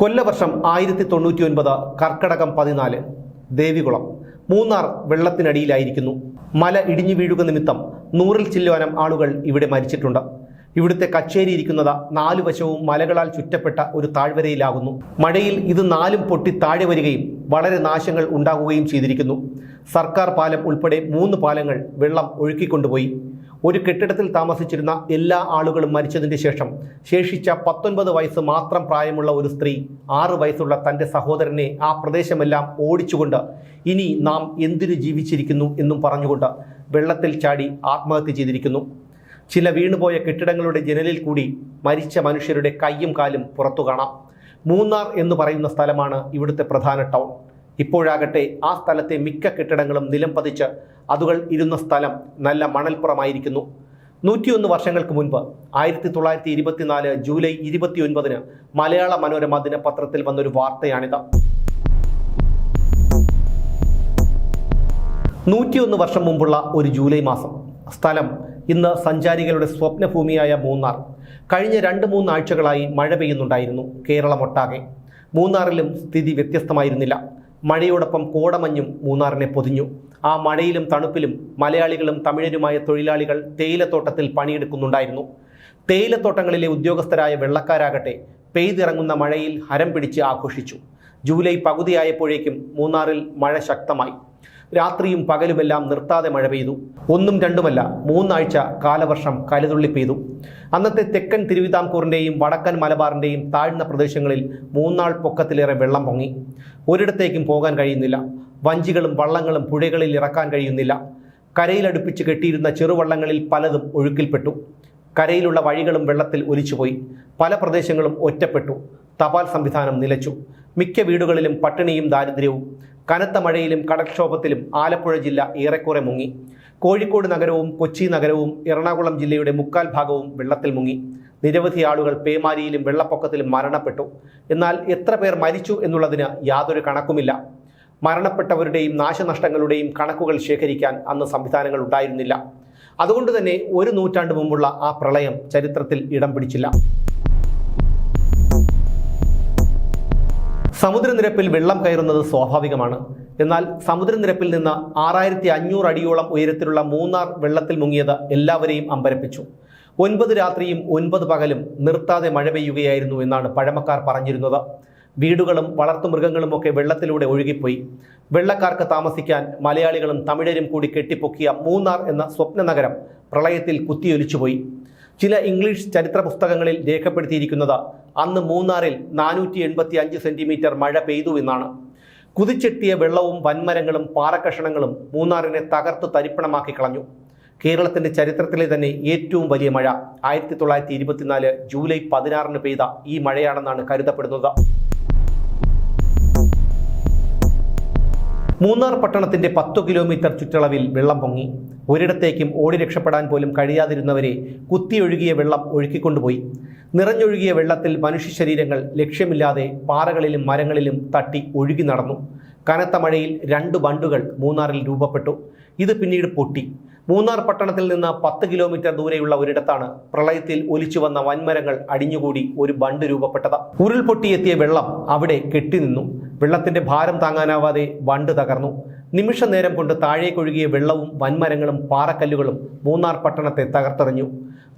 കൊല്ലവർഷം ആയിരത്തി തൊണ്ണൂറ്റി ഒൻപത് കർക്കടകം പതിനാല് ദേവികുളം. മൂന്നാർ വെള്ളത്തിനടിയിലായിരിക്കുന്നു. മല ഇടിഞ്ഞു വീഴുക നിമിത്തം നൂറിൽ ചില്ലോനം ആളുകൾ ഇവിടെ മരിച്ചിട്ടുണ്ട്. ഇവിടുത്തെ കച്ചേരി ഇരിക്കുന്നത് നാലു വശവും മലകളാൽ ചുറ്റപ്പെട്ട ഒരു താഴ്വരയിലാകുന്നു. മഴയിൽ ഇത് നാലും പൊട്ടി താഴെ വരികയും വളരെ നാശങ്ങൾ ഉണ്ടാകുകയും ചെയ്തിരിക്കുന്നു. സർക്കാർ പാലം ഉൾപ്പെടെ മൂന്ന് പാലങ്ങൾ വെള്ളം ഒഴുക്കിക്കൊണ്ടുപോയി. ഒരു കെട്ടിടത്തിൽ താമസിച്ചിരുന്ന എല്ലാ ആളുകളും മരിച്ചതിന് ശേഷം ശേഷിച്ച പത്തൊൻപത് വയസ്സ് മാത്രം പ്രായമുള്ള ഒരു സ്ത്രീ ആറ് വയസ്സുള്ള തന്റെ സഹോദരനെ ആ പ്രദേശമെല്ലാം ഓടിച്ചുകൊണ്ട് ഇനി നാം എന്തിനു ജീവിച്ചിരിക്കുന്നു എന്നും പറഞ്ഞുകൊണ്ട് വെള്ളത്തിൽ ചാടി ആത്മഹത്യ ചെയ്തിരിക്കുന്നു. ചില വീണുപോയ കെട്ടിടങ്ങളുടെ ജനലിൽ കൂടി മരിച്ച മനുഷ്യരുടെ കൈയും കാലും പുറത്തു കാണാം. മൂന്നാർ എന്ന് പറയുന്ന സ്ഥലമാണ് ഇവിടുത്തെ പ്രധാന ടൗൺ. ഇപ്പോഴാകട്ടെ ആ സ്ഥലത്തെ മിക്ക കെട്ടിടങ്ങളും നിലം പതിച്ച് അതുകൾ ഇരുന്ന സ്ഥലം നല്ല മണൽപ്പുറമായിരിക്കുന്നു. നൂറ്റിയൊന്ന് വർഷങ്ങൾക്ക് മുൻപ് ആയിരത്തി തൊള്ളായിരത്തി ഇരുപത്തിനാല് ജൂലൈ ഇരുപത്തിയൊൻപതിന് മലയാള മനോരമ ദിനപത്രത്തിൽ വന്നൊരു വാർത്തയാണിത്. നൂറ്റിയൊന്ന് വർഷം മുമ്പുള്ള ഒരു ജൂലൈ മാസം സ്ഥലം ഇന്ന് സഞ്ചാരികളുടെ സ്വപ്നഭൂമിയായ മൂന്നാർ. കഴിഞ്ഞ രണ്ട് മൂന്നാഴ്ചകളായി മഴ പെയ്യുന്നുണ്ടായിരുന്നു കേരളമൊട്ടാകെ. മൂന്നാറിലും സ്ഥിതി വ്യത്യസ്തമായിരുന്നില്ല. മഴയോടൊപ്പം കോടമഞ്ഞും മൂന്നാറിനെ പൊതിഞ്ഞു. ആ മഴയിലും തണുപ്പിലും മലയാളികളും തമിഴരുമായ തൊഴിലാളികൾ തേയിലത്തോട്ടത്തിൽ പണിയെടുക്കുന്നുണ്ടായിരുന്നു. തേയിലത്തോട്ടങ്ങളിലെ ഉദ്യോഗസ്ഥരായ വെള്ളക്കാരാകട്ടെ പെയ്തിറങ്ങുന്ന മഴയിൽ ഹരം പിടിച്ച് ആഘോഷിച്ചു. ജൂലൈ പകുതിയായപ്പോഴേക്കും മൂന്നാറിൽ മഴ ശക്തമായി. രാത്രിയും പകലുമെല്ലാം നിർത്താതെ മഴ പെയ്തു. ഒന്നും രണ്ടുമല്ല മൂന്നാഴ്ച കാലവർഷം കലതുള്ളി പെയ്തു. അന്നത്തെ തെക്കൻ തിരുവിതാംകൂറിന്റെയും വടക്കൻ മലബാറിന്റെയും താഴ്ന്ന പ്രദേശങ്ങളിൽ മൂന്നാൾ പൊക്കത്തിലേറെ വെള്ളം പൊങ്ങി. ഒരിടത്തേക്കും പോകാൻ കഴിയുന്നില്ല. വഞ്ചികളും വള്ളങ്ങളും പുഴകളിൽ ഇറക്കാൻ കഴിയുന്നില്ല. കരയിലടുപ്പിച്ച് കെട്ടിയിരുന്ന ചെറുവള്ളങ്ങളിൽ പലതും ഒഴുക്കിൽപ്പെട്ടു. കരയിലുള്ള വഴികളും വെള്ളത്തിൽ ഒലിച്ചുപോയി. പല പ്രദേശങ്ങളും ഒറ്റപ്പെട്ടു. തപാൽ സംവിധാനം നിലച്ചു. മിക്ക വീടുകളിലും പട്ടിണിയും ദാരിദ്ര്യവും. കനത്ത മഴയിലും കടൽക്ഷോഭത്തിലും ആലപ്പുഴ ജില്ല ഏറെക്കുറെ മുങ്ങി. കോഴിക്കോട് നഗരവും കൊച്ചി നഗരവും എറണാകുളം ജില്ലയുടെ മുക്കാൽ ഭാഗവും വെള്ളത്തിൽ മുങ്ങി. നിരവധി ആളുകൾ പേമാരിയിലും വെള്ളപ്പൊക്കത്തിലും മരണപ്പെട്ടു. എന്നാൽ എത്ര പേർ മരിച്ചു എന്നുള്ളതിന് യാതൊരു കണക്കുമില്ല. മരണപ്പെട്ടവരുടെയും നാശനഷ്ടങ്ങളുടെയും കണക്കുകൾ ശേഖരിക്കാൻ അന്ന് സംവിധാനങ്ങൾ ഉണ്ടായിരുന്നില്ല. അതുകൊണ്ട് തന്നെ ഒരു നൂറ്റാണ്ട് മുമ്പുള്ള ആ പ്രളയം ചരിത്രത്തിൽ ഇടം പിടിച്ചില്ല. സമുദ്രനിരപ്പിൽ വെള്ളം കയറുന്നത് സ്വാഭാവികമാണ്. എന്നാൽ സമുദ്രനിരപ്പിൽ നിന്ന് ആറായിരത്തി അഞ്ഞൂറ് അടിയോളം ഉയരത്തിലുള്ള മൂന്നാർ വെള്ളത്തിൽ മുങ്ങിയത് എല്ലാവരെയും അമ്പരപ്പിച്ചു. ഒൻപത് രാത്രിയും ഒൻപത് പകലും നിർത്താതെ മഴ പെയ്യുകയായിരുന്നു എന്നാണ് പഴമക്കാർ പറഞ്ഞിരുന്നത്. വീടുകളും വളർത്തുമൃഗങ്ങളും ഒക്കെ വെള്ളത്തിലൂടെ ഒഴുകിപ്പോയി. വെള്ളക്കാർക്ക് താമസിക്കാൻ മലയാളികളും തമിഴരും കൂടി കെട്ടിപ്പൊക്കിയ മൂന്നാർ എന്ന സ്വപ്ന നഗരം പ്രളയത്തിൽ കുത്തിയൊലിച്ചുപോയി. ചില ഇംഗ്ലീഷ് ചരിത്ര പുസ്തകങ്ങളിൽ രേഖപ്പെടുത്തിയിരിക്കുന്നത് അന്ന് മൂന്നാറിൽ നാനൂറ്റി എൺപത്തി അഞ്ച് സെന്റിമീറ്റർ മഴ പെയ്തു എന്നാണ്. കുതിച്ചെത്തിയ വെള്ളവും വൻമരങ്ങളും പാറക്കഷണങ്ങളും മൂന്നാറിനെ തകർത്ത് തരിപ്പണമാക്കി കളഞ്ഞു. കേരളത്തിന്റെ ചരിത്രത്തിലെ തന്നെ ഏറ്റവും വലിയ മഴ ആയിരത്തി തൊള്ളായിരത്തി ഇരുപത്തിനാല് ജൂലൈ പതിനാറിന് പെയ്ത ഈ മഴയാണെന്നാണ് കരുതപ്പെടുന്നത്. മൂന്നാർ പട്ടണത്തിന്റെ പത്തു കിലോമീറ്റർ ചുറ്റളവിൽ വെള്ളം പൊങ്ങി. ഒരിടത്തേക്കും ഓടി രക്ഷപ്പെടാൻ പോലും കഴിയാതിരുന്നവരെ കുത്തിയൊഴുകിയ വെള്ളം ഒഴുക്കിക്കൊണ്ടുപോയി. നിറഞ്ഞൊഴുകിയ വെള്ളത്തിൽ മനുഷ്യ ശരീരങ്ങൾ ലക്ഷ്യമില്ലാതെ പാറകളിലും മരങ്ങളിലും തട്ടി ഒഴുകി നടന്നു. കനത്ത മഴയിൽ രണ്ട് ബണ്ടുകൾ മൂന്നാറിൽ രൂപപ്പെട്ടു. ഇത് പിന്നീട് പൊട്ടി. മൂന്നാർ പട്ടണത്തിൽ നിന്ന് പത്ത് കിലോമീറ്റർ ദൂരെയുള്ള ഒരിടത്താണ് പ്രളയത്തിൽ ഒലിച്ചു വന്ന വൻമരങ്ങൾ അടിഞ്ഞുകൂടി ഒരു ബണ്ട് രൂപപ്പെട്ടത്. ഉരുൾപൊട്ടിയെത്തിയ വെള്ളം അവിടെ കെട്ടിനിന്നു. വെള്ളത്തിന്റെ ഭാരം താങ്ങാനാവാതെ വണ്ട് തകർന്നു. നിമിഷ നേരം കൊണ്ട് താഴേക്കൊഴുകിയ വെള്ളവും വൻമരങ്ങളും പാറക്കല്ലുകളും മൂന്നാർ പട്ടണത്തെ തകർത്തെറിഞ്ഞു.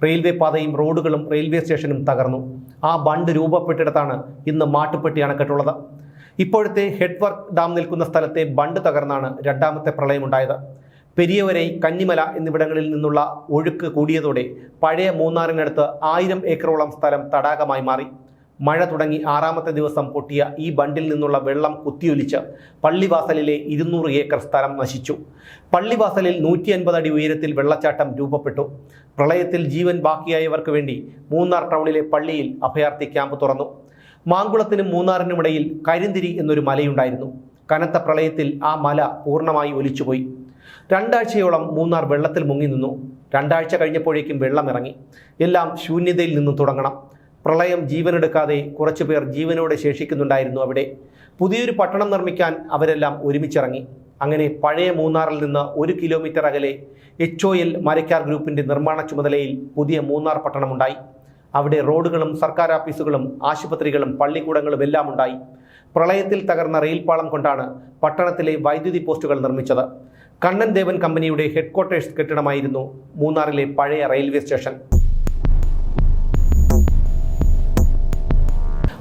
റെയിൽവേ പാതയും റോഡുകളും റെയിൽവേ സ്റ്റേഷനും തകർന്നു. ആ ബണ്ട് രൂപപ്പെട്ടിടത്താണ് ഇന്ന് മാട്ടുപ്പെട്ടി അണക്കെട്ടുള്ളത്. ഇപ്പോഴത്തെ ഹെഡ്വർക്ക് ഡാം നിൽക്കുന്ന സ്ഥലത്തെ ബണ്ട് തകർന്നാണ് രണ്ടാമത്തെ പ്രളയമുണ്ടായത്. പെരിയവരൈ കന്നിമല എന്നിവിടങ്ങളിൽ നിന്നുള്ള ഒഴുക്ക് കൂടിയതോടെ പഴയ മൂന്നാറിനടുത്ത് ആയിരം ഏക്കറോളം സ്ഥലം തടാകമായി മാറി. മഴ തുടങ്ങി ആറാമത്തെ ദിവസം പൊട്ടിയ ഈ ബണ്ടിൽ നിന്നുള്ള വെള്ളം കുത്തിയൊലിച്ച് പള്ളിവാസലിലെ ഇരുന്നൂറ് ഏക്കർ സ്ഥലം നശിച്ചു. പള്ളിവാസലിൽ നൂറ്റി അൻപത് അടി ഉയരത്തിൽ വെള്ളച്ചാട്ടം രൂപപ്പെട്ടു. പ്രളയത്തിൽ ജീവൻ ബാക്കിയായവർക്ക് വേണ്ടി മൂന്നാർ ടൗണിലെ പള്ളിയിൽ അഭയാർത്ഥി ക്യാമ്പ് തുറന്നു. മാങ്കുളത്തിനും മൂന്നാറിനുമിടയിൽ കരിന്തിരി എന്നൊരു മലയുണ്ടായിരുന്നു. കനത്ത പ്രളയത്തിൽ ആ മല പൂർണമായി ഒലിച്ചുപോയി. രണ്ടാഴ്ചയോളം മൂന്നാർ വെള്ളത്തിൽ മുങ്ങി നിന്നു. രണ്ടാഴ്ച കഴിഞ്ഞപ്പോഴേക്കും വെള്ളം ഇറങ്ങി. എല്ലാം ശൂന്യതയിൽ നിന്നും തുടങ്ങണം. പ്രളയം ജീവനെടുക്കാതെ കുറച്ചു പേർ ജീവനോടെ ശേഷിക്കുന്നുണ്ടായിരുന്നു അവിടെ. പുതിയൊരു പട്ടണം നിർമ്മിക്കാൻ അവരെല്ലാം ഒരുമിച്ചിറങ്ങി. അങ്ങനെ പഴയ മൂന്നാറിൽ നിന്ന് ഒരു കിലോമീറ്റർ അകലെ എച്ച് ഒ എൽ മരക്കാർ ഗ്രൂപ്പിന്റെ നിർമ്മാണ ചുമതലയിൽ പുതിയ മൂന്നാർ പട്ടണമുണ്ടായി. അവിടെ റോഡുകളും സർക്കാർ ഓഫീസുകളും ആശുപത്രികളും പള്ളിക്കൂടങ്ങളും എല്ലാം ഉണ്ടായി. പ്രളയത്തിൽ തകർന്ന റെയിൽപാളം കൊണ്ടാണ് പട്ടണത്തിലെ വൈദ്യുതി പോസ്റ്റുകൾ നിർമ്മിച്ചത്. കണ്ണൻ ദേവൻ കമ്പനിയുടെ ഹെഡ്ക്വാർട്ടേഴ്സ് കെട്ടിടമായിരുന്നു മൂന്നാറിലെ പഴയ റെയിൽവേ സ്റ്റേഷൻ.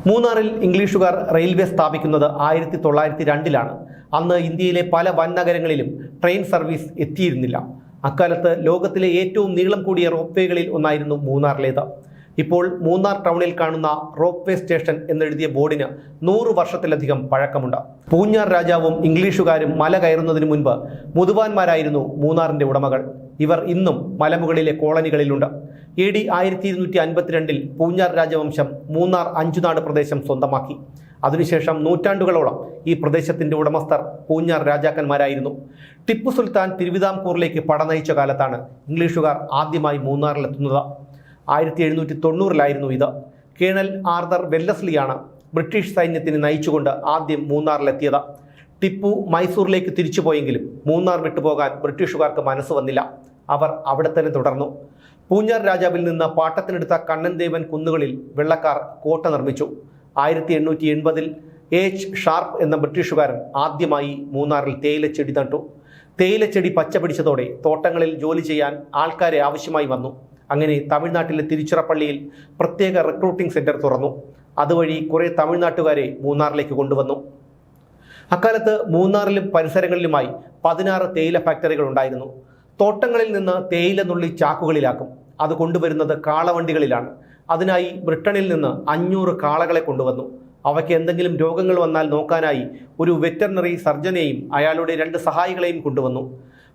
മൂന്നാറിൽ ഇംഗ്ലീഷുകാർ റെയിൽവേ സ്ഥാപിക്കുന്നത് ആയിരത്തി തൊള്ളായിരത്തി രണ്ടിലാണ് അന്ന് ഇന്ത്യയിലെ പല വൻ നഗരങ്ങളിലും ട്രെയിൻ സർവീസ് എത്തിയിരുന്നില്ല. അക്കാലത്ത് ലോകത്തിലെ ഏറ്റവും നീളം കൂടിയ റോപ്വേകളിൽ ഒന്നായിരുന്നു മൂന്നാറിലേത്. ഇപ്പോൾ മൂന്നാർ ടൗണിൽ കാണുന്ന റോപ്വേ സ്റ്റേഷൻ എന്നെഴുതിയ ബോർഡിന് നൂറ് വർഷത്തിലധികം പഴക്കമുണ്ട്. പൂഞ്ഞാർ രാജാവും ഇംഗ്ലീഷുകാരും മല കയറുന്നതിന് മുൻപ് മുതുവാന്മാരായിരുന്നു മൂന്നാറിന്റെ ഉടമകൾ. ഇവർ ഇന്നും മലമുകളിലെ കോളനികളിലുണ്ട്. എ ഡി ആയിരത്തി ഇരുന്നൂറ്റി അൻപത്തിരണ്ടിൽ പൂഞ്ഞാർ രാജവംശം മൂന്നാർ അഞ്ചുനാട് പ്രദേശം സ്വന്തമാക്കി. അതിനുശേഷം നൂറ്റാണ്ടുകളോളം ഈ പ്രദേശത്തിന്റെ ഉടമസ്ഥർ പൂഞ്ഞാർ രാജാക്കന്മാരായിരുന്നു. ടിപ്പു സുൽത്താൻ തിരുവിതാംകൂറിലേക്ക് പടനയിച്ച കാലത്താണ് ഇംഗ്ലീഷുകാർ ആദ്യമായി മൂന്നാറിലെത്തുന്നത്. ആയിരത്തി എഴുന്നൂറ്റി തൊണ്ണൂറിലായിരുന്നു ഇത്. കേണൽ ആർദർ വെല്ലസ്ലിയാണ് ബ്രിട്ടീഷ് സൈന്യത്തിന് നയിച്ചുകൊണ്ട് ആദ്യം മൂന്നാറിലെത്തിയത്. ടിപ്പു മൈസൂറിലേക്ക് തിരിച്ചുപോയെങ്കിലും മൂന്നാർ വിട്ടുപോകാൻ ബ്രിട്ടീഷുകാർക്ക് മനസ്സ് വന്നില്ല. അവർ അവിടെ തന്നെ തുടർന്നു. പൂഞ്ഞാർ രാജാവിൽ നിന്ന് പാട്ടത്തിനെടുത്ത കണ്ണൻദേവൻ കുന്നുകളിൽ വെള്ളക്കാർ കോട്ട നിർമ്മിച്ചു. ആയിരത്തി എണ്ണൂറ്റി എൺപതിൽ എച്ച് ഷാർപ്പ് എന്ന ബ്രിട്ടീഷുകാരൻ ആദ്യമായി മൂന്നാറിൽ തേയിലച്ചെടി നട്ടു. തേയിലച്ചെടി പച്ച പിടിച്ചതോടെ തോട്ടങ്ങളിൽ ജോലി ചെയ്യാൻ ആൾക്കാരെ ആവശ്യമായി വന്നു. അങ്ങനെ തമിഴ്നാട്ടിലെ തിരുച്ചിറപ്പള്ളിയിൽ പ്രത്യേക റിക്രൂട്ടിംഗ് സെന്റർ തുറന്നു. അതുവഴി കുറേ തമിഴ്നാട്ടുകാരെ മൂന്നാറിലേക്ക് കൊണ്ടുവന്നു. അക്കാലത്ത് മൂന്നാറിലും പരിസരങ്ങളിലുമായി പതിനാറ് തേയില ഫാക്ടറികൾ ഉണ്ടായിരുന്നു. തോട്ടങ്ങളിൽ നിന്ന് തേയില നുള്ളി ചാക്കുകളിലാക്കും. അത് കൊണ്ടുവരുന്നത് കാളവണ്ടികളിലാണ്. അതിനായി ബ്രിട്ടനിൽ നിന്ന് അഞ്ഞൂറ് കാളകളെ കൊണ്ടുവന്നു. അവയ്ക്ക് എന്തെങ്കിലും രോഗങ്ങൾ വന്നാൽ നോക്കാനായി ഒരു വെറ്ററിനറി സർജനെയും അയാളുടെ രണ്ട് സഹായികളെയും കൊണ്ടുവന്നു.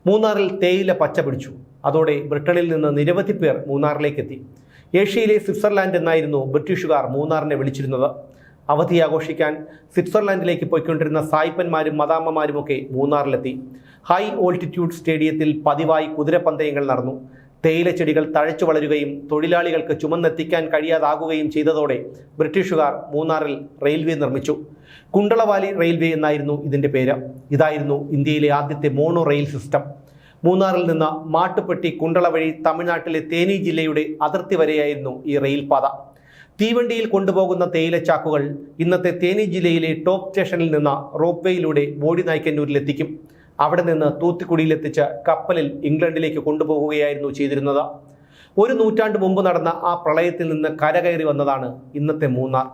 മൂന്നാറിൽ തേയില പച്ച പിടിച്ചു. അതോടെ ബ്രിട്ടനിൽ നിന്ന് നിരവധി പേർ മൂന്നാറിലേക്ക് എത്തി ഏഷ്യയിലെ സ്വിറ്റ്സർലാൻഡ് എന്നായിരുന്നു ബ്രിട്ടീഷുകാർ മൂന്നാറിനെ വിളിച്ചിരുന്നത്. അവധി ആഘോഷിക്കാൻ സ്വിറ്റ്സർലാൻഡിലേക്ക് പോയിക്കൊണ്ടിരുന്ന സായിപ്പന്മാരും മദാമ്മമാരുമൊക്കെ മൂന്നാറിലെത്തി. ഹൈ ഓൾട്ടിറ്റ്യൂഡ് സ്റ്റേഡിയത്തിൽ പതിവായി കുതിരപ്പന്തയങ്ങൾ നടന്നു. തേയിലച്ചെടികൾ തഴച്ചു വളരുകയും തൊഴിലാളികൾക്ക് ചുമന്നെത്തിക്കാൻ കഴിയാതാകുകയും ചെയ്തതോടെ ബ്രിട്ടീഷുകാർ മൂന്നാറിൽ റെയിൽവേ നിർമ്മിച്ചു. കുണ്ടളവാലി റെയിൽവേ എന്നായിരുന്നു ഇതിന്റെ പേര്. ഇതായിരുന്നു ഇന്ത്യയിലെ ആദ്യത്തെ മോണോ റെയിൽ സിസ്റ്റം. മൂന്നാറിൽ നിന്ന് മാട്ടുപ്പെട്ടി കുണ്ടള വഴി തമിഴ്നാട്ടിലെ തേനി ജില്ലയുടെ അതിർത്തി വരെയായിരുന്നു ഈ റെയിൽപാത തീവണ്ടിയിൽ കൊണ്ടുപോകുന്ന തേയിലച്ചാക്കുകൾ ഇന്നത്തെ തേനി ജില്ലയിലെ ടോപ്പ് സ്റ്റേഷനിൽ നിന്ന് റോപ്പ് വേയിലൂടെ ബോഡി നായ്ക്കന്നൂരിലെത്തിക്കും അവിടെ നിന്ന് തൂത്തുക്കുടിയിലെത്തിച്ച് കപ്പലിൽ ഇംഗ്ലണ്ടിലേക്ക് കൊണ്ടുപോകുകയായിരുന്നു ചെയ്തിരുന്നത്. ഒരു നൂറ്റാണ്ട് മുമ്പ് നടന്ന ആ പ്രളയത്തിൽ നിന്ന് കരകയറി വന്നതാണ് ഇന്നത്തെ മൂന്നാർ.